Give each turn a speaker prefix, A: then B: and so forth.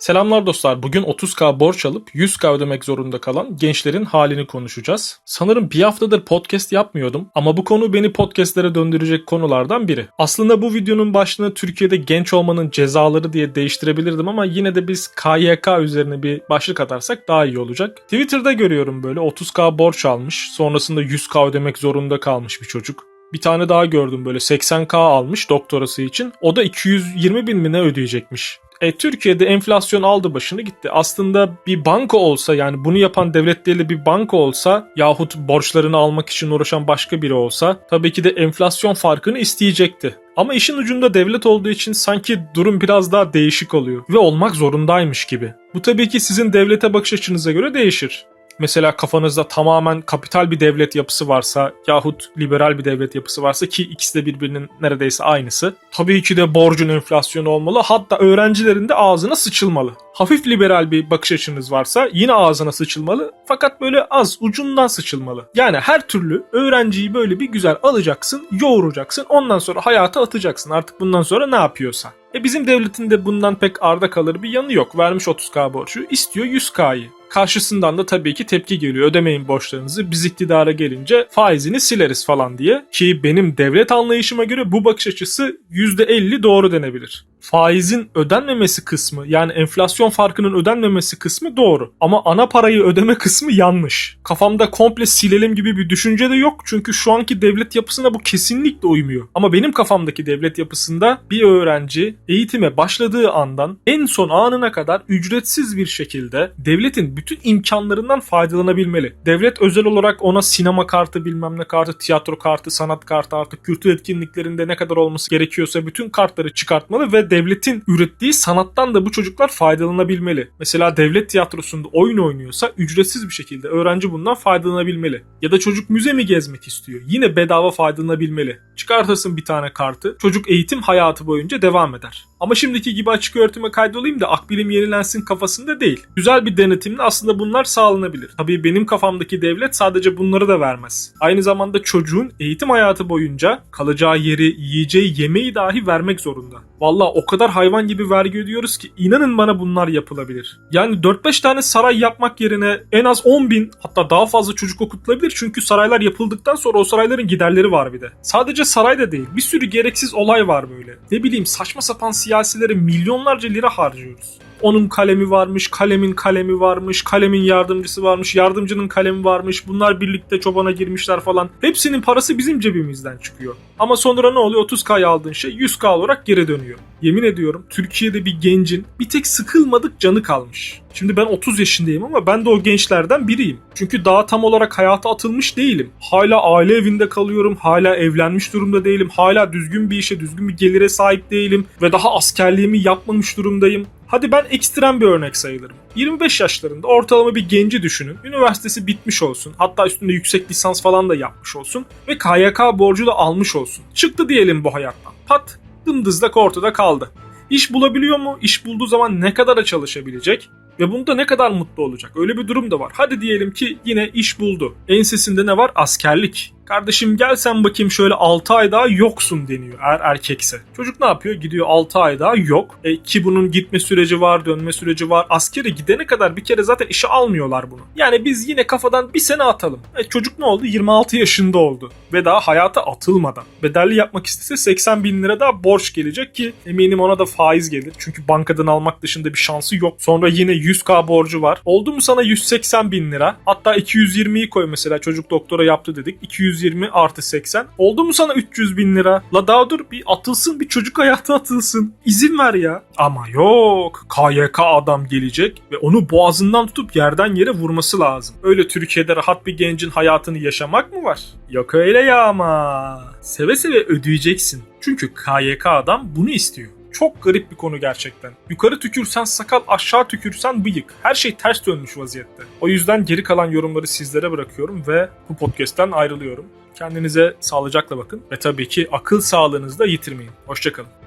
A: Selamlar dostlar. Bugün 30k borç alıp 100k ödemek zorunda kalan gençlerin halini konuşacağız. Sanırım bir haftadır podcast yapmıyordum ama bu konu beni podcastlere döndürecek konulardan biri. Aslında bu videonun başlığını Türkiye'de genç olmanın cezaları diye değiştirebilirdim ama yine de biz KYK üzerine bir başlık atarsak daha iyi olacak. Twitter'da görüyorum böyle 30k borç almış, sonrasında 100k ödemek zorunda kalmış bir çocuk. Bir tane daha gördüm böyle 80k almış doktorası için. O da 220 bin mi ne ödeyecekmiş. E, Türkiye'de enflasyon aldı başını gitti. Aslında bir banka olsa yani bunu yapan devlet değil de bir banka olsa yahut borçlarını almak için uğraşan başka biri olsa tabii ki de enflasyon farkını isteyecekti. Ama işin ucunda devlet olduğu için sanki durum biraz daha değişik oluyor ve olmak zorundaymış gibi. Bu tabii ki sizin devlete bakış açınıza göre değişir. Mesela kafanızda tamamen kapital bir devlet yapısı varsa yahut liberal bir devlet yapısı varsa ki ikisi de birbirinin neredeyse aynısı. Tabii ki de borcun enflasyonu olmalı hatta öğrencilerin de ağzına sıçılmalı. Hafif liberal bir bakış açınız varsa yine ağzına sıçılmalı fakat böyle az ucundan sıçılmalı. Yani her türlü öğrenciyi böyle bir güzel alacaksın, yoğuracaksın ondan sonra hayata atacaksın artık bundan sonra ne yapıyorsa. E bizim devletin de bundan pek arda kalır bir yanı yok. Vermiş 30k borcu, istiyor 100k'yı. Karşısından da tabii ki tepki geliyor. Ödemeyin borçlarınızı biz iktidara gelince faizini sileriz falan diye. Ki benim devlet anlayışıma göre bu bakış açısı %50 doğru denebilir. Faizin ödenmemesi kısmı yani enflasyon farkının ödenmemesi kısmı doğru. Ama ana parayı ödeme kısmı yanlış. Kafamda komple silelim gibi bir düşünce de yok. Çünkü şu anki devlet yapısına bu kesinlikle uymuyor. Ama benim kafamdaki devlet yapısında bir öğrenci eğitime başladığı andan en son anına kadar ücretsiz bir şekilde devletin bütün imkanlarından faydalanabilmeli. Devlet özel olarak ona sinema kartı bilmem ne kartı, tiyatro kartı, sanat kartı artık kültür etkinliklerinde ne kadar olması gerekiyorsa bütün kartları çıkartmalı ve devletin ürettiği sanattan da bu çocuklar faydalanabilmeli. Mesela devlet tiyatrosunda oyun oynuyorsa ücretsiz bir şekilde öğrenci bundan faydalanabilmeli. Ya da çocuk müze mi gezmek istiyor? Yine bedava faydalanabilmeli. Çıkartırsın bir tane kartı. Çocuk eğitim hayatı boyunca devam eder. Ama şimdiki gibi açık öğretime kaydolayım da akbilim yenilensin kafasında değil. Güzel bir denetimle aslında bunlar sağlanabilir. Tabii benim kafamdaki devlet sadece bunları da vermez. Aynı zamanda çocuğun eğitim hayatı boyunca kalacağı yeri, yiyeceği yemeği dahi vermek zorunda. Valla o kadar hayvan gibi vergi ödüyoruz ki inanın bana bunlar yapılabilir. Yani 4-5 tane saray yapmak yerine en az 10 bin hatta daha fazla çocuk okutulabilir. Çünkü saraylar yapıldıktan sonra o sarayların giderleri var bir de. Sadece saray da değil bir sürü gereksiz olay var böyle. Ne bileyim saçma sapan siyasilere milyonlarca lira harcıyoruz onun kalemi varmış, kalemin kalemi varmış, kalemin yardımcısı varmış, yardımcının kalemi varmış. Bunlar birlikte çobana girmişler falan. Hepsinin parası bizim cebimizden çıkıyor. Ama sonra ne oluyor? 30K'ya aldığın şey 100K olarak geri dönüyor. Yemin ediyorum Türkiye'de bir gencin bir tek sıkılmadık canı kalmış. Şimdi ben 30 yaşındayım ama ben de o gençlerden biriyim. Çünkü daha tam olarak hayata atılmış değilim. Hala aile evinde kalıyorum, hala evlenmiş durumda değilim, hala düzgün bir işe, düzgün bir gelire sahip değilim ve daha askerliğimi yapmamış durumdayım. Hadi ben ekstrem bir örnek sayılırım. 25 yaşlarında ortalama bir genci düşünün. Üniversitesi bitmiş olsun. Hatta üstünde yüksek lisans falan da yapmış olsun. Ve KYK borcu da almış olsun. Çıktı diyelim bu hayattan. Pat dımdızlak ortada kaldı. İş bulabiliyor mu? İş bulduğu zaman ne kadara çalışabilecek? Ve bunda ne kadar mutlu olacak? Öyle bir durum da var. Hadi diyelim ki yine iş buldu. Ensesinde ne var? Askerlik. Kardeşim gel sen bakayım şöyle 6 ay daha yoksun deniyor eğer erkekse. Çocuk ne yapıyor? Gidiyor 6 ay daha yok. E, ki bunun gitme süreci var, dönme süreci var. Askere gidene kadar bir kere zaten işe almıyorlar bunu. Yani biz yine kafadan bir sene atalım. E, çocuk ne oldu? 26 yaşında oldu. Ve daha hayata atılmadan. Bedelli yapmak istese 80 bin lira daha borç gelecek ki eminim ona da faiz gelir. Çünkü bankadan almak dışında bir şansı yok. Sonra yine 100k borcu var. Oldu mu sana 180 bin lira? Hatta 220'yi koy mesela çocuk doktora yaptı dedik. 200 120 artı 80. Oldu mu sana 300 bin lira? La daha dur bir atılsın bir çocuk hayatı atılsın. İzin ver ya. Ama yok. KYK adam gelecek ve onu boğazından tutup yerden yere vurması lazım. Öyle Türkiye'de rahat bir gencin hayatını yaşamak mı var? Yok öyle ya ama. Seve seve ödeyeceksin. Çünkü KYK adam bunu istiyor. Çok garip bir konu gerçekten. Yukarı tükürsen sakal, aşağı tükürsen bıyık. Her şey ters dönmüş vaziyette. O yüzden geri kalan yorumları sizlere bırakıyorum ve bu podcast'ten ayrılıyorum. Kendinize sağlıcakla bakın ve tabii ki akıl sağlığınızı da yitirmeyin. Hoşçakalın.